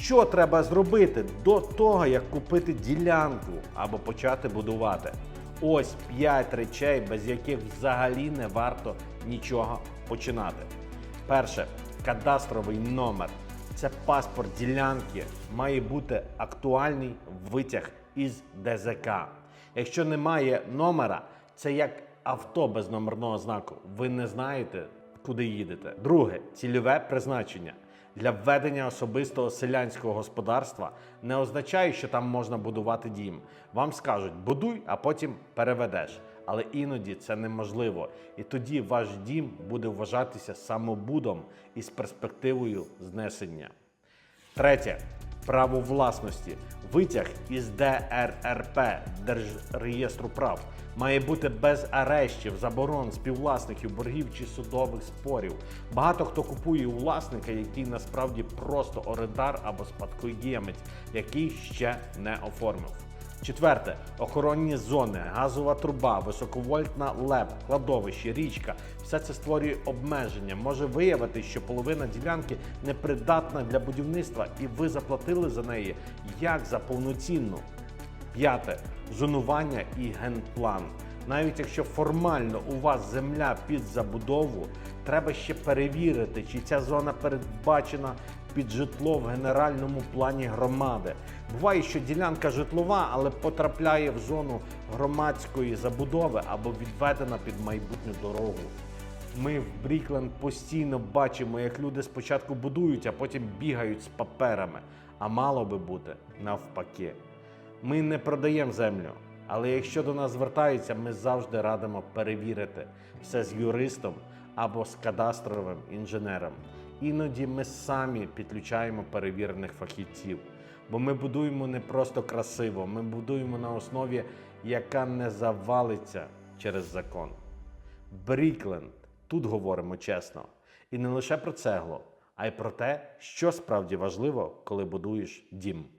Що треба зробити до того, як купити ділянку або почати будувати? Ось 5 речей, без яких взагалі не варто нічого починати. Перше кадастровий номер. Це паспорт ділянки, має бути актуальний витяг із ДЗК. Якщо немає номера, це як авто без номерного знаку. Ви не знаєте, куди їдете. Друге цільове призначення. Для введення особистого селянського господарства не означає, що там можна будувати дім. Вам скажуть будуй, а потім переведеш. Але іноді це неможливо. І тоді ваш дім буде вважатися самобудом із перспективою знесення. Третє право власності. Витяг із ДРРП Держреєстру прав має бути без арештів, заборон, співвласників, боргів чи судових спорів. Багато хто купує у власника, який насправді просто орендар або спадкоємець, який ще не оформив. Четверте охоронні зони, газова труба, високовольтна ЛЕП, кладовище, річка. Все це створює обмеження. Може виявити, що половина ділянки непридатна для будівництва, і ви заплатили за неї як за повноцінну. П'яте зонування і генплан. Навіть якщо формально у вас земля під забудову, треба ще перевірити, чи ця зона передбачена під житло в генеральному плані громади. Буває, що ділянка житлова, але потрапляє в зону громадської забудови або відведена під майбутню дорогу. Ми в Брікленд постійно бачимо, як люди спочатку будують, а потім бігають з паперами. А мало би бути навпаки. Ми не продаємо землю, але якщо до нас звертаються, ми завжди радимо перевірити все з юристом або з кадастровим інженером. Іноді ми самі підключаємо перевірених фахівців, бо ми будуємо не просто красиво, ми будуємо на основі, яка не завалиться через закон. Брікленд. Тут говоримо чесно. І не лише про цегло, а й про те, що справді важливо, коли будуєш дім.